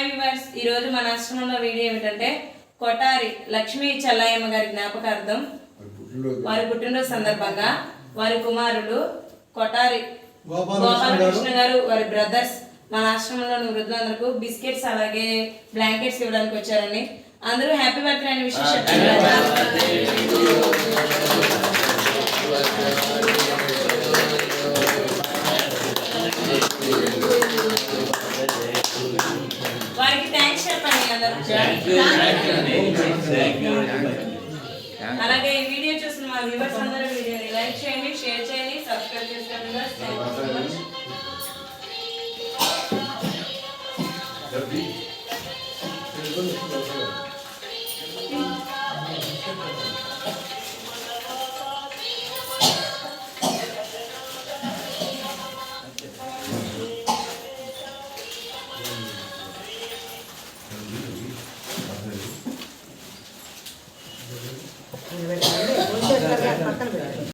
Hi viewers ఈరోజు మన ఆశ్రమంలో వీడియో ఏమిటంటే కొటారి లక్ష్మీ చల్లాయమ్మ గారి జ్ఞాపకార్థం. వారి పుట్టినరోజు సందర్భంగా వారి కుమారులు కొటారి గోపాలకృష్ణ గారు. వారి బ్రదర్స్ మన ఆశ్రమంలోని వృద్ధులందరకు బిస్కెట్స్ అలాగే బ్లాంకెట్స్ ఇవ్వడానికి వచ్చారని అందరూ హ్యాపీ బర్త్డే అనే విషయం వారికి థ్యాంక్స్ చెప్పండి అందరూ. అలాగే ఈ వీడియో చూసిన మా వ్యూవర్స్ అందరూ వీడియోని లైక్ చేయండి షేర్ చేయండి సబ్స్క్రైబ్ చేసుకోండి థ్యాంక్ యూ సో మచ్ పక్కన పెట్టండి